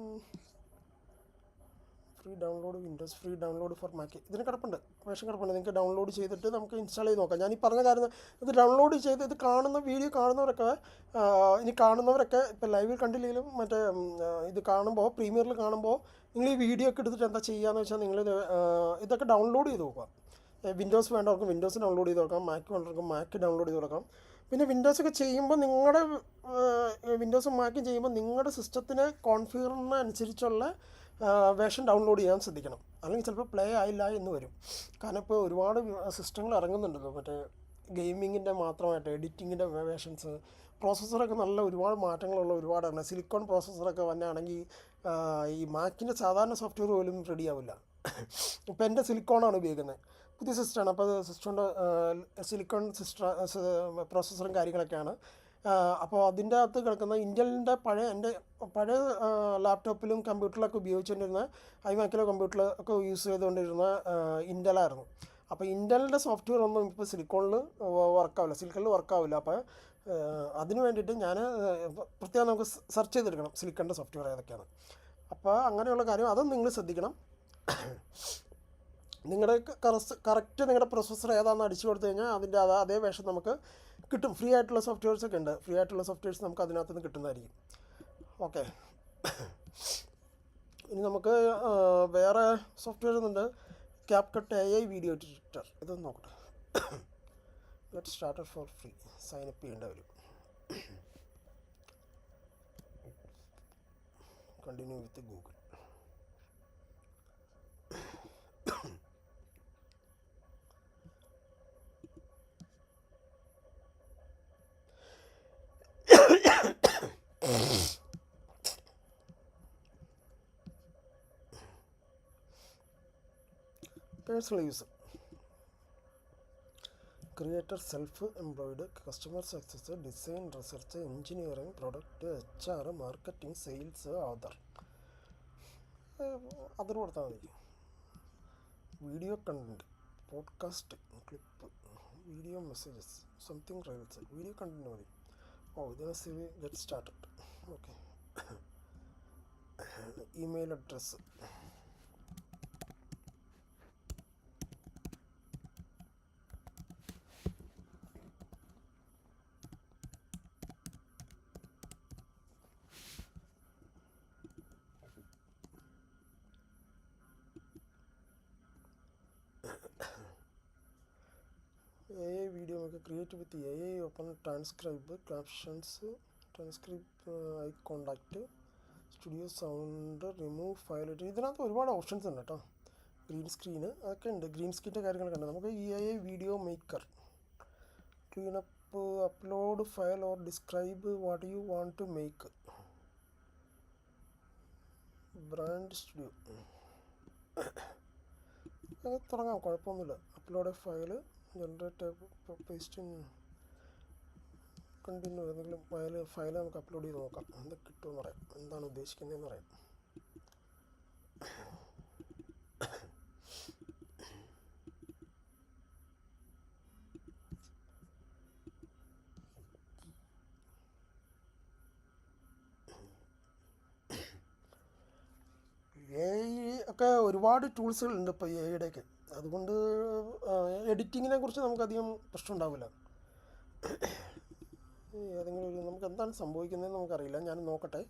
free download Windows free download for Mac ഇതിന് കിടപ്പുണ്ട്. വേഷം കിടപ്പുണ്ട്. നിങ്ങൾക്ക് ഡൗൺലോഡ് ചെയ്തിട്ട് നമുക്ക് ഇൻസ്റ്റാൾ ചെയ്ത് നോക്കാം. ഞാൻ ഈ പറഞ്ഞ കാര്യം ഇത് ഡൗൺലോഡ് ചെയ്ത് ഇത് കാണുന്ന വീഡിയോ കാണുന്നവരൊക്കെ ഇനി കാണുന്നവരൊക്കെ ഇപ്പോൾ ലൈവിൽ കണ്ടില്ലെങ്കിലും മറ്റേ ഇത് കാണുമ്പോൾ പ്രീമിയറിൽ കാണുമ്പോൾ നിങ്ങൾ ഈ വീഡിയോ ഒക്കെ എടുത്തിട്ട് എന്താ ചെയ്യുകയെന്ന് വെച്ചാൽ നിങ്ങൾ ഇതൊക്കെ ഡൗൺലോഡ് ചെയ്ത് നോക്കുക. വിൻഡോസ് വേണ്ടവർക്ക് വിൻഡോസ് ഡൗൺലോഡ് ചെയ്ത് നോക്കാം. മാക്ക് വേണ്ടവർക്ക് മാക്ക് ഡൗൺലോഡ് ചെയ്ത് നോക്കാം. പിന്നെ വിൻഡോസ് ഒക്കെ ചെയ്യുമ്പോൾ നിങ്ങളുടെ വിൻഡോസും മാക്കും ചെയ്യുമ്പോൾ നിങ്ങളുടെ സിസ്റ്റത്തിന് കോൺഫിഗറിന് അനുസരിച്ചുള്ള വേഷൻ ഡൗൺലോഡ് ചെയ്യാൻ ശ്രദ്ധിക്കണം. അല്ലെങ്കിൽ ചിലപ്പോൾ പ്ലേ ആയില്ല എന്ന് വരും. കാരണം ഇപ്പോൾ ഒരുപാട് സിസ്റ്റങ്ങൾ ഇറങ്ങുന്നുണ്ടല്ലോ. മറ്റേ ഗെയിമിങ്ങിന്റെ മാത്രമായിട്ട് എഡിറ്റിങ്ങിന്റെ വേഷൻസ് പ്രോസസ്സറൊക്കെ നല്ല ഒരുപാട് മാറ്റങ്ങളുള്ള ഒരുപാടാണ്. സിലിക്കോൺ പ്രോസസ്സറൊക്കെ വന്നാണെങ്കിൽ ഈ മാക്കിന്റെ സാധാരണ സോഫ്റ്റ്വെയർ പോലും റെഡി ആവില്ല. ഇപ്പോൾ എന്റെ സിലിക്കോണാണ് ഉപയോഗിക്കുന്നത്. പുതിയ സിസ്റ്റമാണ് അപ്പോൾ അത് സിസ്റ്റോന്റെ സിലിക്കോൺ സിസ്റ്റ പ്രോസസ്സറും കാര്യങ്ങളൊക്കെയാണ്. അപ്പോൾ അതിന്റെ അകത്ത് കിടക്കുന്ന ഇന്റലിന്റെ പഴയ എന്റെ പഴയ ലാപ്ടോപ്പിലും കമ്പ്യൂട്ടറിലൊക്കെ ഉപയോഗിച്ചുകൊണ്ടിരുന്ന ഐമാക്കിലോ കമ്പ്യൂട്ടറിലൊക്കെ യൂസ് ചെയ്തുകൊണ്ടിരുന്ന ഇന്റലായിരുന്നു അപ്പോൾ ഇന്റലിന്റെ സോഫ്റ്റ്വെയർ ഒന്നും ഇപ്പോൾ സിലിക്കോണിൽ വർക്കാവില്ല സിലിക്കണിൽ വർക്കാവില്ല അപ്പോൾ അതിന് വേണ്ടിയിട്ട് ഞാൻ പ്രത്യേകം നമുക്ക് സെർച്ച് ചെയ്തെടുക്കണം. സിലിക്കണിന്റെ സോഫ്റ്റ്വെയർ ഏതൊക്കെയാണ് അപ്പോൾ അങ്ങനെയുള്ള കാര്യം അതും നിങ്ങൾ ശ്രദ്ധിക്കണം. നിങ്ങളുടെ കറക്റ്റ് നിങ്ങളുടെ പ്രൊസസ്സർ ഏതാണെന്ന് അടിച്ചു കൊടുത്തു കഴിഞ്ഞാൽ അതിന്റെ അതേ വേഷം നമുക്ക് കിട്ടും. ഫ്രീ ആയിട്ടുള്ള സോഫ്റ്റ്വെയർസ് ഒക്കെ ഉണ്ട്. ഫ്രീ ആയിട്ടുള്ള സോഫ്റ്റ്വെയർസ് നമുക്ക് അതിനകത്ത് നിന്ന് കിട്ടുന്നതായിരിക്കും. ഓക്കെ ഇനി നമുക്ക് വേറെ സോഫ്റ്റ്വെയർ ഉണ്ട് cap cut A I video editor ഇതൊന്ന് നോക്കട്ടെ. Get started for free sign up ചെയ്യേണ്ട വരും. Continue with Google personal use. Creator self employed customer success design research engineering product H R marketing sales other other കൊടുത്താൽ മതി video content podcast clip video messages something reels video content മതി. ഓ ഇതിനെ save get started okay email address I video നമുക്ക് create with A I open transcribe captions transcribe eye contact studio sound remove file ഇതിനകത്ത് ഒരുപാട് options ഉണ്ട് കേട്ടോ green screen അതൊക്കെ ഉണ്ട്. ഗ്രീൻ സ്ക്രീന്റെ കാര്യങ്ങളൊക്കെ ഉണ്ട്. നമുക്ക് A I video maker cleanup upload file or describe what you want to make brand studio തുടങ്ങാം. കുഴപ്പമൊന്നുമില്ല. Upload file generate paste continue ഏതെങ്കിലും ഫയൽ ഫയൽ നമുക്ക് അപ്ലോഡ് ചെയ്ത് നോക്കാം. എന്ത് കിട്ടുമെന്ന് പറയാം. എന്താണ് ഉദ്ദേശിക്കുന്നതെന്ന് പറയാം. എ ഒക്കെ ഒരുപാട് ടൂൾസുകളുണ്ട് ഇപ്പോൾ എ ഐയുടെയൊക്കെ അതുകൊണ്ട് എഡിറ്റിങ്ങിനെ കുറിച്ച് നമുക്കധികം പ്രശ്നം ഉണ്ടാവില്ല ഏതെങ്കിലും ഒരു നമുക്ക് എന്താണ് സംഭവിക്കുന്നതെന്ന് നമുക്കറിയില്ല. ഞാൻ നോക്കട്ടെ.